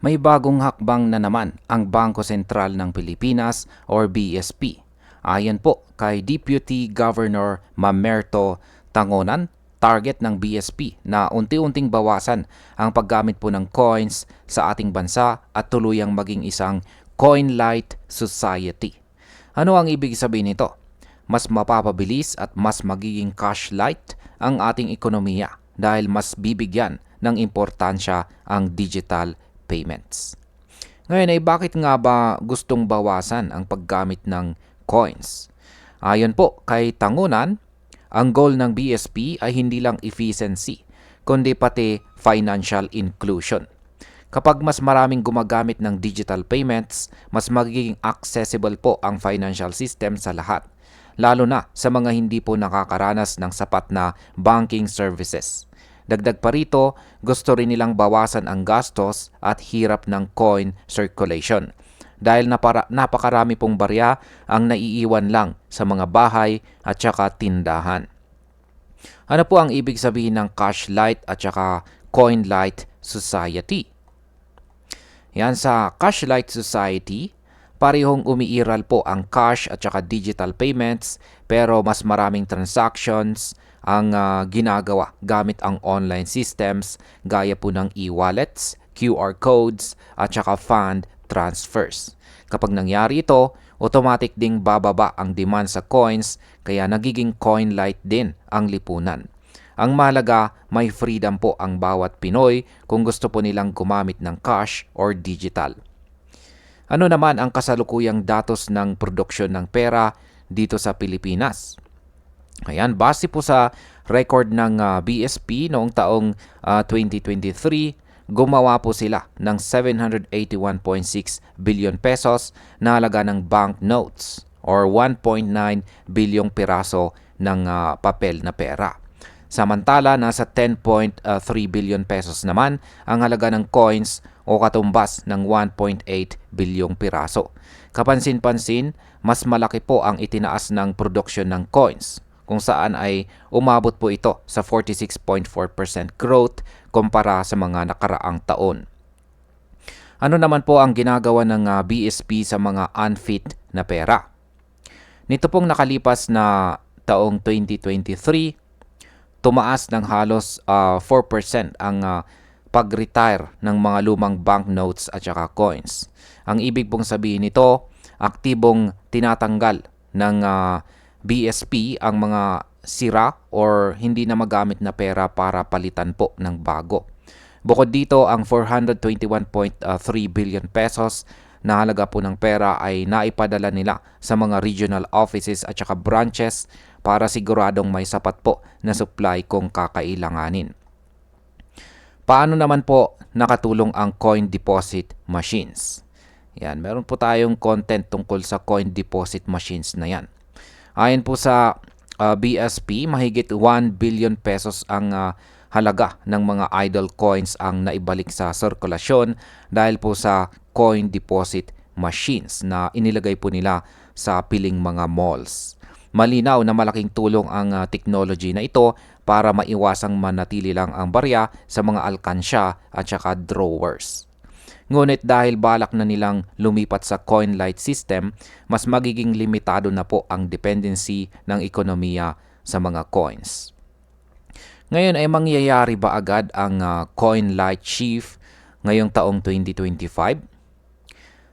May bagong hakbang na naman ang Bangko Sentral ng Pilipinas or BSP. Ayon po kay Deputy Governor Mamerto Tangonan, target ng BSP na unti-unting bawasan ang paggamit po ng coins sa ating bansa at tuluyang maging isang coin light society. Ano ang ibig sabihin nito? Mas mapapabilis at mas magiging cash light ang ating ekonomiya dahil mas bibigyan ng importansya ang digital payments. Ngayon ay bakit nga ba gustong bawasan ang paggamit ng coins? Ayon po kay Tangunan, ang goal ng BSP ay hindi lang efficiency, kundi pati financial inclusion. Kapag mas maraming gumagamit ng digital payments, mas magiging accessible po ang financial system sa lahat, lalo na sa mga hindi po nakakaranas ng sapat na banking services. Dagdag pa rito, gusto rin nilang bawasan ang gastos at hirap ng coin circulation dahil napara, napakarami pong barya ang naiiwan lang sa mga bahay at saka tindahan. Ano po ang ibig sabihin ng cash light at saka coin light society? Yan sa cash light society, parehong umiiral po ang cash at saka digital payments pero mas maraming transactions, ang uh, ginagawa gamit ang online systems gaya po ng e-wallets, QR codes at saka fund transfers. Kapag nangyari ito, automatic ding bababa ang demand sa coins kaya nagiging coin light din ang lipunan. Ang mahalaga, may freedom po ang bawat Pinoy kung gusto po nilang gumamit ng cash or digital. Ano naman ang kasalukuyang datos ng produksyon ng pera dito sa Pilipinas? Ayan, base po sa record ng uh, ah, BSP noong taong uh, ah, 2023, gumawa po sila ng 781.6 billion pesos na halaga ng bank notes or 1.9 bilyong piraso ng uh, papel na pera. Samantala, nasa 10.3 billion pesos naman ang halaga ng coins o katumbas ng 1.8 bilyong piraso. Kapansin-pansin, mas malaki po ang itinaas ng produksyon ng coins kung saan ay umabot po ito sa 46.4% growth kumpara sa mga nakaraang taon. Ano naman po ang ginagawa ng ah, BSP sa mga unfit na pera? Nito pong nakalipas na taong 2023, tumaas ng halos uh, ah, 4% ang uh, pag-retire ng mga lumang banknotes at saka coins. Ang ibig pong sabihin nito, aktibong tinatanggal ng uh, BSP ang mga sira or hindi na magamit na pera para palitan po ng bago. Bukod dito, ang 421.3 billion pesos na halaga po ng pera ay naipadala nila sa mga regional offices at saka branches para siguradong may sapat po na supply kung kakailanganin. Paano naman po nakatulong ang coin deposit machines? Yan, meron po tayong content tungkol sa coin deposit machines na yan. Ayon po sa uh, BSP, mahigit 1 billion pesos ang uh, halaga ng mga idle coins ang naibalik sa sirkulasyon dahil po sa coin deposit machines na inilagay po nila sa piling mga malls. Malinaw na malaking tulong ang uh, technology na ito para maiwasang manatili lang ang barya sa mga alkansya at saka drawers. Ngunit dahil balak na nilang lumipat sa coin light system, mas magiging limitado na po ang dependency ng ekonomiya sa mga coins. Ngayon ay mangyayari ba agad ang uh, coin light shift ngayong taong 2025?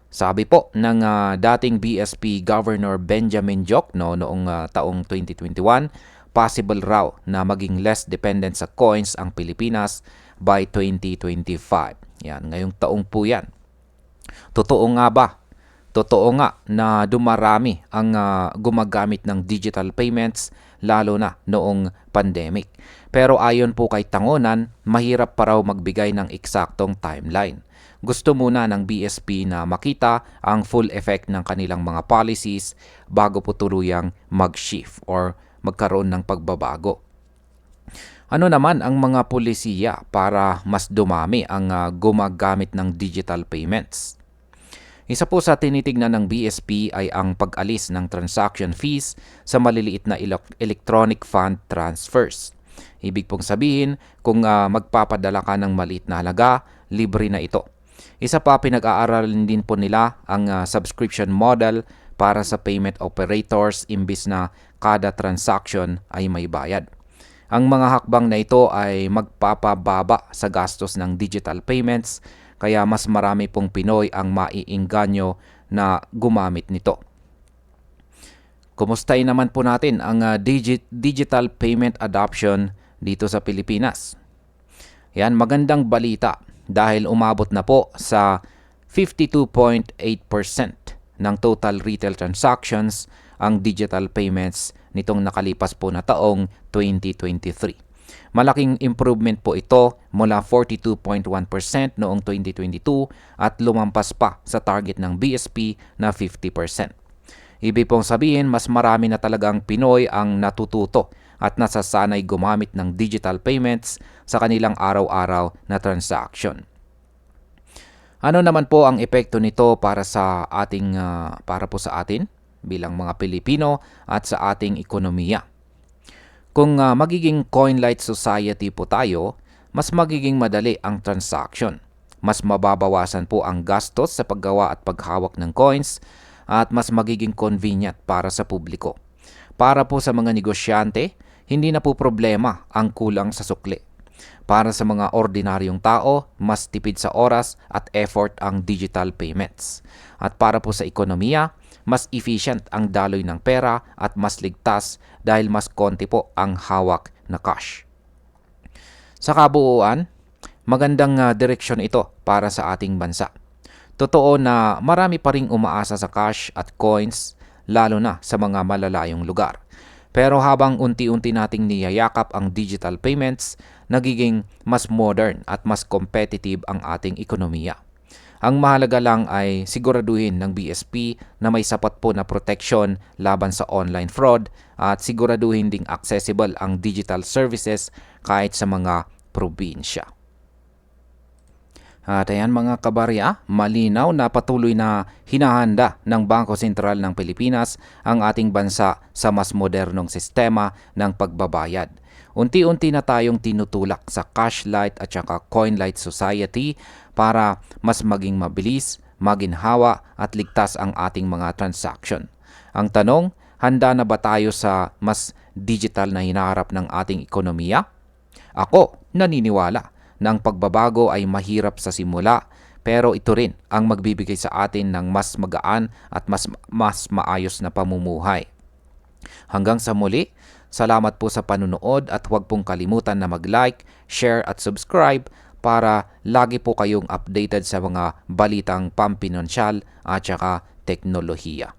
Sabi po ng uh, dating BSP Governor Benjamin Jokno noong uh, taong 2021, possible raw na maging less dependent sa coins ang Pilipinas by 2025. Yan, ngayong taong po yan. Totoo nga ba? Totoo nga na dumarami ang uh, gumagamit ng digital payments lalo na noong pandemic. Pero ayon po kay Tangonan, mahirap pa raw magbigay ng eksaktong timeline. Gusto muna ng BSP na makita ang full effect ng kanilang mga policies bago po tuluyang mag-shift or magkaroon ng pagbabago. Ano naman ang mga polisiya para mas dumami ang uh, gumagamit ng digital payments? Isa po sa tinitignan ng BSP ay ang pag-alis ng transaction fees sa maliliit na electronic fund transfers. Ibig pong sabihin, kung uh, magpapadala ka ng maliit na halaga, libre na ito. Isa pa pinag-aaralan din po nila ang ah, subscription model para sa payment operators imbis na kada transaction ay may bayad. Ang mga hakbang na ito ay magpapababa sa gastos ng digital payments kaya mas marami pong Pinoy ang maiinganyo na gumamit nito. Kumustahin naman po natin ang digi- digital payment adoption dito sa Pilipinas. Yan, magandang balita dahil umabot na po sa 52.8% ng total retail transactions ang digital payments nitong nakalipas po na taong 2023. Malaking improvement po ito mula 42.1% noong 2022 at lumampas pa sa target ng BSP na 50%. Ibig pong sabihin, mas marami na talagang Pinoy ang natututo at nasasanay gumamit ng digital payments sa kanilang araw-araw na transaction. Ano naman po ang epekto nito para sa ating ah, para po sa atin bilang mga Pilipino at sa ating ekonomiya? Kung ah, magiging coin-light society po tayo, mas magiging madali ang transaction. Mas mababawasan po ang gastos sa paggawa at paghawak ng coins at mas magiging convenient para sa publiko. Para po sa mga negosyante, hindi na po problema ang kulang sa sukli. Para sa mga ordinaryong tao, mas tipid sa oras at effort ang digital payments. At para po sa ekonomiya, mas efficient ang daloy ng pera at mas ligtas dahil mas konti po ang hawak na cash. Sa kabuuan, magandang ah, direksyon ito para sa ating bansa. Totoo na marami pa ring umaasa sa cash at coins lalo na sa mga malalayong lugar. Pero habang unti-unti nating niyayakap ang digital payments, nagiging mas modern at mas competitive ang ating ekonomiya. Ang mahalaga lang ay siguraduhin ng BSP na may sapat po na protection laban sa online fraud at siguraduhin ding accessible ang digital services kahit sa mga probinsya. At ayan mga kabarya, malinaw na patuloy na hinahanda ng Bangko Sentral ng Pilipinas ang ating bansa sa mas modernong sistema ng pagbabayad. Unti-unti na tayong tinutulak sa cash light at saka coin light society para mas maging mabilis, maginhawa at ligtas ang ating mga transaction. Ang tanong, handa na ba tayo sa mas digital na hinaharap ng ating ekonomiya? Ako, naniniwala na ang pagbabago ay mahirap sa simula pero ito rin ang magbibigay sa atin ng mas magaan at mas mas maayos na pamumuhay. Hanggang sa muli, salamat po sa panunood at huwag pong kalimutan na mag-like, share at subscribe para lagi po kayong updated sa mga balitang pampinansyal at saka teknolohiya.